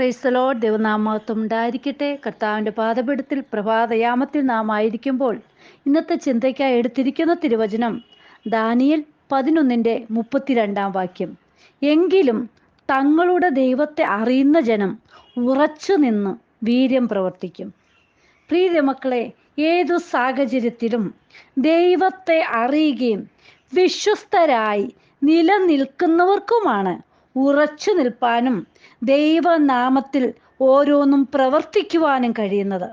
പ്രൈസ്തലോ ദൈവനാമത്വം ഉണ്ടായിരിക്കട്ടെ. കർത്താവിന്റെ പാതപീഠത്തിൽ പ്രഭാതയാമത്തിൽ നാം ആയിരിക്കുമ്പോൾ ഇന്നത്തെ ചിന്തയ്ക്കായി എടുത്തിരിക്കുന്ന തിരുവചനം ദാനിയൽ പതിനൊന്നിന്റെ മുപ്പത്തിരണ്ടാം വാക്യം. എങ്കിലും തങ്ങളുടെ ദൈവത്തെ അറിയുന്ന ജനം ഉറച്ചു നിന്ന് വീര്യം പ്രവർത്തിക്കും. പ്രീതി മക്കളെ ഏതു സാഹചര്യത്തിലും ദൈവത്തെ അറിയുകയും വിശ്വസ്തരായി നിലനിൽക്കുന്നവർക്കുമാണ് ഉറച്ചു നിൽപ്പാനും ദൈവനാമത്തിൽ ഓരോന്നും പ്രവർത്തിക്കുവാനും കഴിയുന്നത്.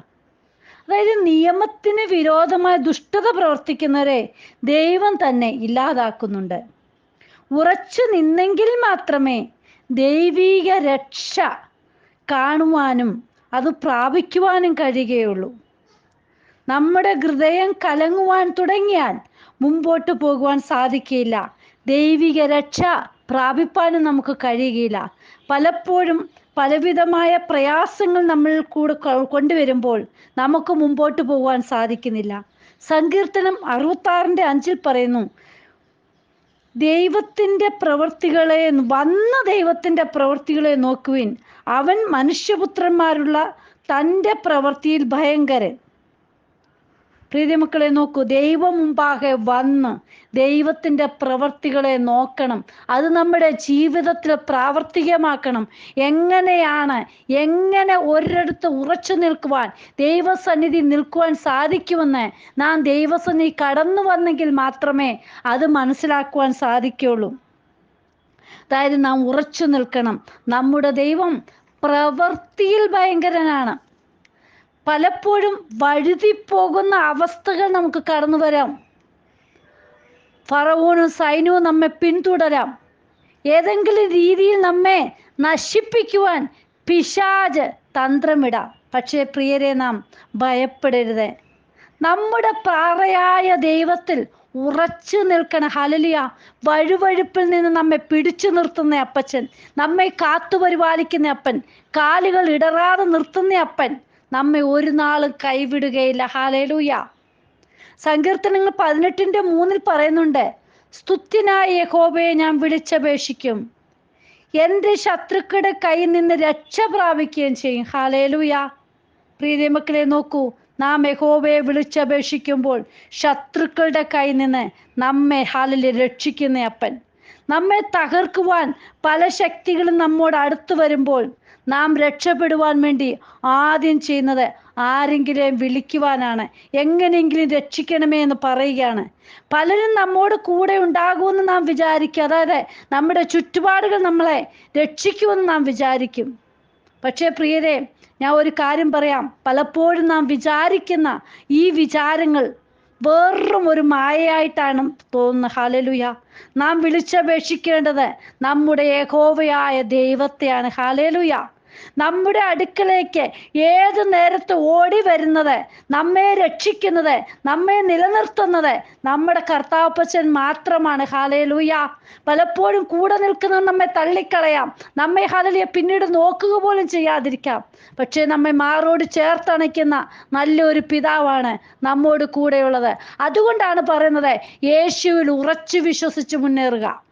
അതായത് നിയമത്തിന് വിരോധമായ ദുഷ്ടത പ്രവർത്തിക്കുന്നവരെ ദൈവം തന്നെ ഇല്ലാതാക്കുന്നുണ്ട്. ഉറച്ചു നിന്നെങ്കിൽ മാത്രമേ ദൈവീക രക്ഷ കാണുവാനും അത് പ്രാപിക്കുവാനും കഴിയുകയുള്ളൂ. നമ്മുടെ ഹൃദയം കലങ്ങുവാൻ തുടങ്ങിയാൽ മുമ്പോട്ട് പോകുവാൻ സാധിക്കില്ല ദൈവിക രക്ഷ പ്രാപിപ്പാനും നമുക്ക് കഴിയുകയില്ല. പലപ്പോഴും പലവിധമായ പ്രയാസങ്ങൾ നമ്മൾ കൂടെ കൊണ്ടുവരുമ്പോൾ നമുക്ക് മുമ്പോട്ട് പോകുവാൻ സാധിക്കുന്നില്ല. സങ്കീർത്തനം അറുപത്താറിന്റെ അഞ്ചിൽ പറയുന്നു ദൈവത്തിന്റെ പ്രവൃത്തികളെ വന്ന ദൈവത്തിന്റെ പ്രവൃത്തികളെ നോക്കുവിൻ. അവൻ മനുഷ്യപുത്രന്മാരുള്ള തന്റെ പ്രവൃത്തിയിൽ ഭയങ്കരൻ. പ്രീതിമക്കളെ നോക്കൂ ദൈവം മുമ്പാകെ വന്ന് ദൈവത്തിന്റെ പ്രവർത്തികളെ നോക്കണം. അത് നമ്മുടെ ജീവിതത്തിൽ പ്രാവർത്തികമാക്കണം. എങ്ങനെയാണ് എങ്ങനെ ഒരിടത്ത് ഉറച്ചു നിൽക്കുവാൻ ദൈവസന്നിധി നിൽക്കുവാൻ സാധിക്കുമെന്ന് നാം ദൈവസന്നിധി കടന്നു വന്നെങ്കിൽ മാത്രമേ അത് മനസ്സിലാക്കുവാൻ സാധിക്കുള്ളൂ അതായത് നാം ഉറച്ചു നിൽക്കണം. നമ്മുടെ ദൈവം പ്രവൃത്തിയിൽ ഭയങ്കരനാണ്. പലപ്പോഴും വഴുതിപ്പോകുന്ന അവസ്ഥകൾ നമുക്ക് കടന്നു വരാം. ഫറവൂനും സൈന്യവും നമ്മെ പിന്തുടരാം. ഏതെങ്കിലും രീതിയിൽ നമ്മെ നശിപ്പിക്കുവാൻ പിശാജ് തന്ത്രമിടാം. പക്ഷേ പ്രിയരെ നാം ഭയപ്പെടരുത്. നമ്മുടെ പ്രാറയായ ദൈവത്തിൽ ഉറച്ചു നിൽക്കണ. ഹലലിയ വഴുവഴുപ്പിൽ നിന്ന് നമ്മെ പിടിച്ചു നിർത്തുന്ന അപ്പച്ചൻ നമ്മെ കാത്തു പരിപാലിക്കുന്ന അപ്പൻ കാലുകൾ ഇടറാതെ നിർത്തുന്ന അപ്പൻ നമ്മെ ഒരു നാളും കൈവിടുകയില്ല. ഹാലേലൂയ സങ്കീർത്തനങ്ങൾ പതിനെട്ടിന്റെ മൂന്നിൽ പറയുന്നുണ്ട് സ്തുത്യനായ യഹോബയെ ഞാൻ വിളിച്ചപേക്ഷിക്കും. എന്റെ ശത്രുക്കളുടെ കയ്യിൽ നിന്ന് രക്ഷ പ്രാപിക്കുകയും ചെയ്യും. ഹാലേലൂയ പ്രീതി മക്കളെ നോക്കൂ നാം യഹോബയെ വിളിച്ചപേക്ഷിക്കുമ്പോൾ ശത്രുക്കളുടെ കയ്യിൽ നിന്ന് നമ്മെ ഹാലിൽ രക്ഷിക്കുന്ന അപ്പൻ. നമ്മെ തകർക്കുവാൻ പല ശക്തികളും നമ്മോട് അടുത്തു വരുമ്പോൾ നാം രക്ഷപ്പെടുവാൻ വേണ്ടി ആദ്യം ചെയ്യുന്നത് ആരെങ്കിലും വിളിക്കുവാനാണ്. എങ്ങനെയെങ്കിലും രക്ഷിക്കണമേ എന്ന് പറയുകയാണ്. പലരും നമ്മോട് കൂടെ ഉണ്ടാകുമെന്ന് നാം വിചാരിക്കും. അതായത് നമ്മുടെ ചുറ്റുപാടുകൾ നമ്മളെ രക്ഷിക്കുമെന്ന് നാം വിചാരിക്കും. പക്ഷേ പ്രിയരെ ഞാൻ ഒരു കാര്യം പറയാം. പലപ്പോഴും നാം വിചാരിക്കുന്ന ഈ വിചാരങ്ങൾ വേറും ഒരു മായയായിട്ടാണ് തോന്നുന്നത്. ഹാലലുയ നാം വിളിച്ചപേക്ഷിക്കേണ്ടത് നമ്മുടെ ഏകോവയായ ദൈവത്തെയാണ്. ഹാലേലുയ നമ്മുടെ അടുക്കലേക്ക് ഏത് നേരത്ത് ഓടി വരുന്നത്? നമ്മെ രക്ഷിക്കുന്നത് നമ്മെ നിലനിർത്തുന്നത് നമ്മുടെ കർത്താപ്പച്ചൻ മാത്രമാണ്. ഹാലയിലൂയ പലപ്പോഴും കൂടെ നിൽക്കുന്ന നമ്മെ തള്ളിക്കളയാം. നമ്മെ ഹാലലിയെ പിന്നീട് നോക്കുക പോലും ചെയ്യാതിരിക്കാം. പക്ഷേ നമ്മെ മാറോട് ചേർത്തണയ്ക്കുന്ന നല്ലൊരു പിതാവാണ് നമ്മോട് കൂടെയുള്ളത്. അതുകൊണ്ടാണ് പറയുന്നത് യേശുവിൽ ഉറച്ചു വിശ്വസിച്ച് മുന്നേറുക.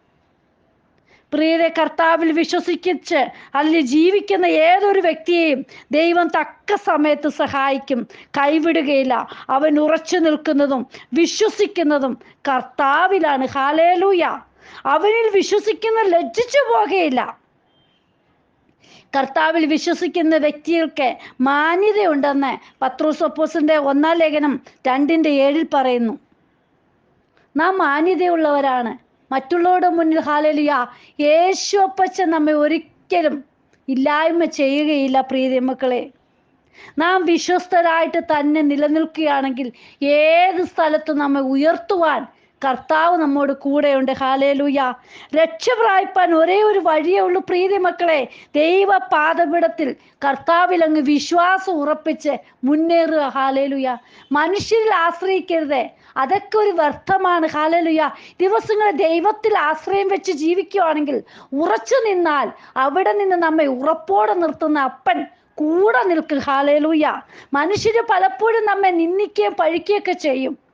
പ്രിയരെ കർത്താവിൽ വിശ്വസിച്ച് അതിൽ ജീവിക്കുന്ന ഏതൊരു വ്യക്തിയെയും ദൈവം തക്ക സമയത്ത് സഹായിക്കും. കൈവിടുകയില്ല. അവൻ ഉറച്ചു നിൽക്കുന്നതും വിശ്വസിക്കുന്നതും കർത്താവിലാണ്. ഹാലേലൂയ അവനിൽ വിശ്വസിക്കുന്ന ലജ്ജിച്ചു പോകുകയില്ല കർത്താവിൽ വിശ്വസിക്കുന്ന വ്യക്തികൾക്ക് മാന്യതയുണ്ടെന്ന് പത്രോസപ്പോസിന്റെ ഒന്നാം ലേഖനം രണ്ടിന്റെ ഏഴിൽ പറയുന്നു. നാം മാന്യതയുള്ളവരാണ്. മറ്റുള്ളവരുടെ മുന്നിൽ ഹാലലിയ യേശു അപ്പച്ചൻ നമ്മെ ഒരിക്കലും ഇല്ലായ്മ ചെയ്യുകയില്ല പ്രീതി മക്കളെ. നാം വിശ്വസ്തരായിട്ട് തന്നെ നിലനിൽക്കുകയാണെങ്കിൽ ഏത് സ്ഥലത്തും നമ്മെ ഉയർത്തുവാൻ കർത്താവ് നമ്മോട് കൂടെയുണ്ട്. ഹാലേലൂയ രക്ഷ പ്രാപിപ്പാൻ ഒരേ ഒരു വഴിയേ ഉള്ളൂ പ്രീതി മക്കളെ. ദൈവ പാദപിടത്തിൽ കർത്താവിൽ അങ്ങ് വിശ്വാസം ഉറപ്പിച്ച് മുന്നേറുക. ഹാലേലുയ മനുഷ്യരിൽ ആശ്രയിക്കരുത്. അതൊക്കെ ഒരു വ്യർത്ഥമാണ്. ഹാലലുയ ദിവസങ്ങൾ ദൈവത്തിൽ ആശ്രയം വെച്ച് ജീവിക്കുകയാണെങ്കിൽ ഉറച്ചു നിന്നാൽ അവിടെ നിന്ന് നമ്മെ ഉറപ്പോടെ നിർത്തുന്ന അപ്പൻ കൂടെ നിൽക്കും. ഹാലേലൂയ മനുഷ്യര് പലപ്പോഴും നമ്മെ നിന്ദിക്കുകയും പഴിക്കുകയൊക്കെ ചെയ്യും.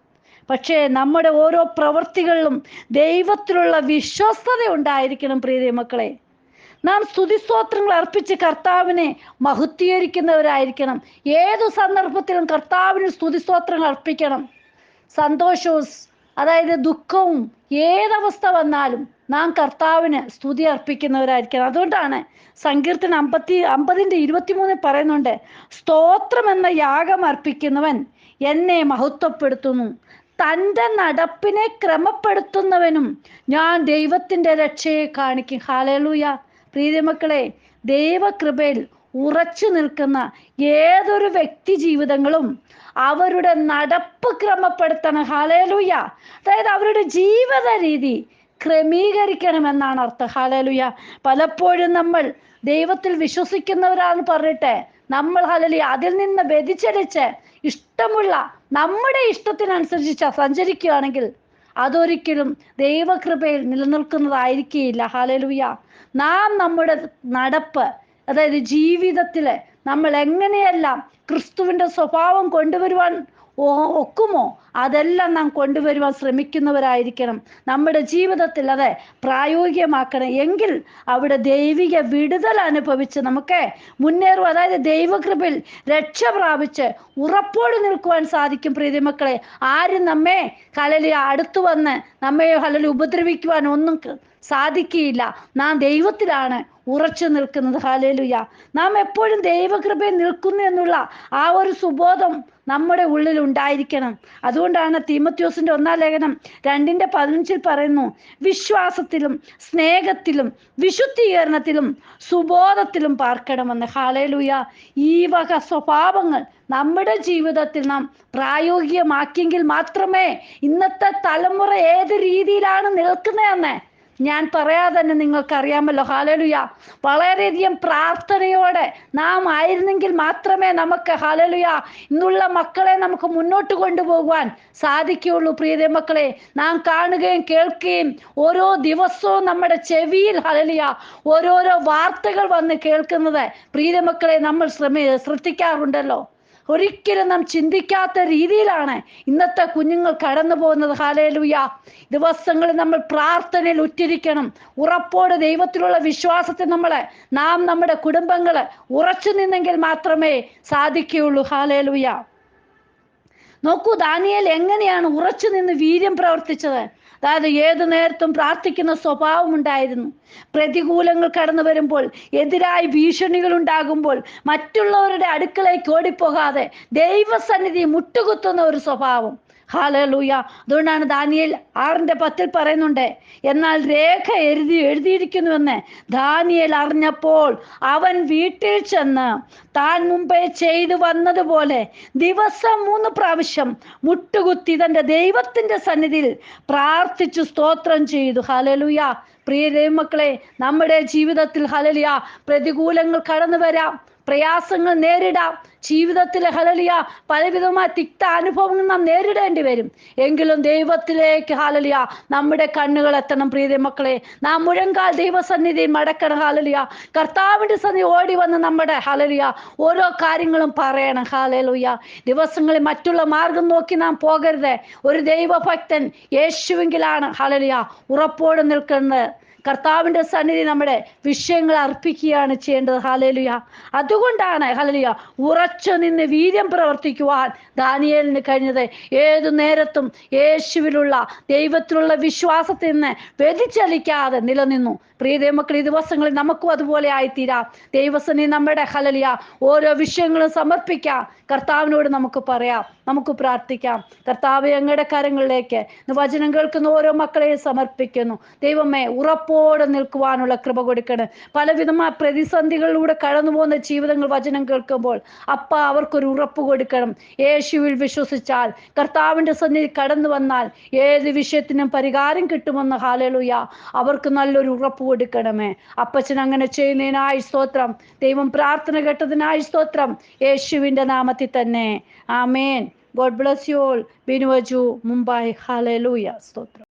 പക്ഷേ നമ്മുടെ ഓരോ പ്രവൃത്തികളിലും ദൈവത്തിലുള്ള വിശ്വസ്തത ഉണ്ടായിരിക്കണം പ്രിയ മക്കളെ. നാം സ്തുതിസ്തോത്രങ്ങൾ അർപ്പിച്ച് കർത്താവിനെ മഹത്വീകരിക്കുന്നവരായിരിക്കണം. ഏതു സന്ദർഭത്തിലും കർത്താവിന് സ്തുതിസ്തോത്രങ്ങൾ അർപ്പിക്കണം. സന്തോഷവും അതായത് ദുഃഖവും ഏതവസ്ഥ വന്നാലും നാം കർത്താവിന് സ്തുതി അർപ്പിക്കുന്നവരായിരിക്കണം. അതുകൊണ്ടാണ് സങ്കീർത്തന അമ്പത്തി അമ്പതിന്റെ ഇരുപത്തിമൂന്നിൽ പറയുന്നുണ്ട് സ്തോത്രം എന്ന യാഗം അർപ്പിക്കുന്നവൻ എന്നെ മഹത്വപ്പെടുത്തുന്നു. തന്റെ നടപ്പിനെ ക്രമപ്പെടുത്തുന്നവനും ഞാൻ ദൈവത്തിന്റെ രക്ഷയെ കാണിക്കും. ഹാലലൂയ പ്രീതിമക്കളെ ദൈവകൃപയിൽ ഉറച്ചു നിൽക്കുന്ന ഏതൊരു വ്യക്തി ജീവിതങ്ങളും അവരുടെ നടപ്പ് ക്രമപ്പെടുത്തണം. ഹാലലൂയ അതായത് അവരുടെ ജീവിത രീതി ക്രമീകരിക്കണമെന്നാണ് അർത്ഥം. ഹാലലൂയ പലപ്പോഴും നമ്മൾ ദൈവത്തിൽ വിശ്വസിക്കുന്നവരാണെന്ന് പറഞ്ഞിട്ട് നമ്മൾ ഹലലി അതിൽ നിന്ന് വ്യതിചലിച്ച് ഇഷ്ടമുള്ള നമ്മുടെ ഇഷ്ടത്തിനനുസരിച്ച് സഞ്ചരിക്കുകയാണെങ്കിൽ അതൊരിക്കലും ദൈവകൃപയിൽ നിലനിൽക്കുന്നതായിരിക്കില്ല ഹാലലുയ നാം നമ്മുടെ നടപ്പ് അതായത് ജീവിതത്തിൽ നമ്മൾ എങ്ങനെയെല്ലാം ക്രിസ്തുവിന്റെ സ്വഭാവം കൊണ്ടുവരുവാൻ ഒക്കുമോ? അതെല്ലാം നാം കൊണ്ടുവരുവാൻ ശ്രമിക്കുന്നവരായിരിക്കണം. നമ്മുടെ ജീവിതത്തിൽ അത് പ്രായോഗികമാക്കണം. എങ്കിൽ അവിടെ ദൈവിക വിടുതൽ അനുഭവിച്ച് നമുക്ക് മുന്നേറും അതായത് ദൈവകൃപയിൽ രക്ഷ പ്രാപിച്ച് ഉറപ്പോട് നിൽക്കുവാൻ സാധിക്കും പ്രീതിമക്കളെ ആരും നമ്മെ കലലി അടുത്തു വന്ന് നമ്മെ കലലി ഉപദ്രവിക്കുവാൻ ഒന്നും സാധിക്കുകയില്ല. നാം ദൈവത്തിലാണ് ഉറച്ചു നിൽക്കുന്നത്. ഹാലേലുയ നാം എപ്പോഴും ദൈവകൃപയിൽ നിൽക്കുന്നു എന്നുള്ള ആ ഒരു സുബോധം നമ്മുടെ ഉള്ളിൽ ഉണ്ടായിരിക്കണം. അതുകൊണ്ടാണ് തീമത്യോസിന്റെ ഒന്നാം ലേഖനം രണ്ടിന്റെ പതിനഞ്ചിൽ പറയുന്നു വിശ്വാസത്തിലും സ്നേഹത്തിലും വിശുദ്ധീകരണത്തിലും സുബോധത്തിലും പാർക്കണമെന്ന്. ഹാളേലുയ ഈ വക സ്വഭാവങ്ങൾ നമ്മുടെ ജീവിതത്തിൽ നാം പ്രായോഗികമാക്കിയെങ്കിൽ മാത്രമേ ഇന്നത്തെ തലമുറ ഏത് രീതിയിലാണ് നിൽക്കുന്നതെന്ന് ഞാൻ പറയാതെ തന്നെ നിങ്ങൾക്കറിയാമല്ലോ. ഹാലലുയ വളരെയധികം പ്രാർത്ഥനയോടെ നാം ആയിരുന്നെങ്കിൽ മാത്രമേ നമുക്ക് ഹാലലുയ ഇന്നുള്ള മക്കളെ നമുക്ക് മുന്നോട്ട് കൊണ്ടുപോകുവാൻ സാധിക്കുകയുള്ളൂ. പ്രിയതേ മക്കളെ നാം കാണുകയും കേൾക്കുകയും ഓരോ ദിവസവും നമ്മുടെ ചെവിയിൽ ഹലലിയ ഓരോരോ വാർത്തകൾ വന്ന് കേൾക്കുന്നത് പ്രീതമക്കളെ മക്കളെ നമ്മൾ ശ്രമി ശ്രദ്ധിക്കാറുണ്ടല്ലോ. ഒരിക്കലും നാം ചിന്തിക്കാത്ത രീതിയിലാണ് ഇന്നത്തെ കുഞ്ഞുങ്ങൾ കടന്നു പോകുന്നത്. ഹാലയിലൂയ ദിവസങ്ങളിൽ നമ്മൾ പ്രാർത്ഥനയിൽ ഉറ്റിരിക്കണം. ഉറപ്പോടെ ദൈവത്തിലുള്ള വിശ്വാസത്തിൽ നമ്മളെ നാം നമ്മുടെ കുടുംബങ്ങൾ ഉറച്ചു നിന്നെങ്കിൽ മാത്രമേ സാധിക്കുകയുള്ളൂ. ഹാലേലുയ നോക്കൂ ദാനിയേൽ എങ്ങനെയാണ് ഉറച്ചു നിന്ന് വീര്യം പ്രവർത്തിച്ചത്? അതായത് ഏതു നേരത്തും പ്രാർത്ഥിക്കുന്ന സ്വഭാവം ഉണ്ടായിരുന്നു. പ്രതികൂലങ്ങൾ കടന്നു വരുമ്പോൾ എതിരായി ഭീഷണികൾ ഉണ്ടാകുമ്പോൾ മറ്റുള്ളവരുടെ അടുക്കളയ്ക്ക് ഓടിപ്പോകാതെ ദൈവസന്നിധി മുട്ടുകുത്തുന്ന ഒരു സ്വഭാവം. ഹാലലൂയ. അതുകൊണ്ടാണ് ദാനിയൽ ആറിന്റെ പത്തിൽ പറയുന്നുണ്ട് എന്നാൽ രേഖ എഴുതി എഴുതിയിരിക്കുന്നുവെന്ന് ദാനിയൽ അറിഞ്ഞപ്പോൾ അവൻ വീട്ടിൽ ചെന്ന് താൻ മുമ്പേ ചെയ്തു വന്നതുപോലെ ദിവസം മൂന്ന് പ്രാവശ്യം മുട്ടുകുത്തി തന്റെ ദൈവത്തിന്റെ സന്നിധിയിൽ പ്രാർത്ഥിച്ചു സ്തോത്രം ചെയ്തു. ഹാലലൂയ. പ്രിയ ദൈവമക്കളെ നമ്മുടെ ജീവിതത്തിൽ ഹലലിയ പ്രതികൂലങ്ങൾ കടന്നു വരാം പ്രയാസങ്ങൾ നേരിടാം. ജീവിതത്തിലെ ഹലലിയ പലവിധമായ തിക്ത അനുഭവങ്ങൾ നാം നേരിടേണ്ടി വരും. എങ്കിലും ദൈവത്തിലേക്ക് ഹാലലിയ നമ്മുടെ കണ്ണുകൾ എത്തണം പ്രീതി മക്കളെ. നാം മുഴങ്കാൽ ദൈവസന്നിധി മടക്കണം ഹാലലിയ കർത്താവിന്റെ സന്നിധി ഓടി വന്ന് നമ്മുടെ ഹലലിയ ഓരോ കാര്യങ്ങളും പറയണം. ഹാലലുയ ദിവസങ്ങളിൽ മറ്റുള്ള മാർഗം നോക്കി നാം പോകരുത്. ഒരു ദൈവഭക്തൻ യേശുവെങ്കിലാണ് ഹലലിയ ഉറപ്പോടെ നിൽക്കുന്നത്. കർത്താവിന്റെ സന്നിധി നമ്മുടെ വിഷയങ്ങൾ അർപ്പിക്കുകയാണ് ചെയ്യേണ്ടത്. ഹലലുയ അതുകൊണ്ടാണ് ഹലലുയ ഉറച്ചു നിന്ന് വീര്യം പ്രവർത്തിക്കുവാൻ ദാനിയേലിന് കഴിഞ്ഞത്. ഏതു നേരത്തും യേശുവിലുള്ള ദൈവത്തിലുള്ള വിശ്വാസത്തിൽ നിന്ന് വ്യതിചലിക്കാതെ നിലനിന്നു. പ്രിയ ദൈവമക്കൾ ഈ ദിവസങ്ങളിൽ നമുക്കും അതുപോലെ ആയിത്തീരാം. ദൈവസനി നമ്മുടെ ഹലലിയ ഓരോ വിഷയങ്ങളും സമർപ്പിക്കാം. കർത്താവിനോട് നമുക്ക് പറയാം. നമുക്ക് പ്രാർത്ഥിക്കാം. കർത്താവ് ഞങ്ങളുടെ കരങ്ങളിലേക്ക് വചനം കേൾക്കുന്ന ഓരോ മക്കളെയും സമർപ്പിക്കുന്നു. ദൈവമേ ഉറപ്പോടെ നിൽക്കുവാനുള്ള കൃപ കൊടുക്കണം. പലവിധമായ പ്രതിസന്ധികളിലൂടെ കടന്നു പോകുന്ന ജീവിതങ്ങൾ വചനം കേൾക്കുമ്പോൾ അപ്പ അവർക്കൊരു ഉറപ്പ് കൊടുക്കണം. യേശുവിൽ വിശ്വസിച്ചാൽ കർത്താവിന്റെ സന്നിധി കടന്നു വന്നാൽ ഏത് വിഷയത്തിനും പരിഹാരം കിട്ടുമെന്ന് ഹാലലുയ അവർക്ക് നല്ലൊരു ഉറപ്പ് കൊടുക്കണമേ. അപ്പച്ചൻ അങ്ങനെ ചെയ്യുന്നതിനായി സ്തോത്രം. ദൈവം പ്രാർത്ഥന കേട്ടതിനായി സ്തോത്രം. യേശുവിന്റെ നാമത്തിൽ തന്നെ. Amen. God bless you all. ബിനുവജു Mumbai hallelujah സ്തോത്രം.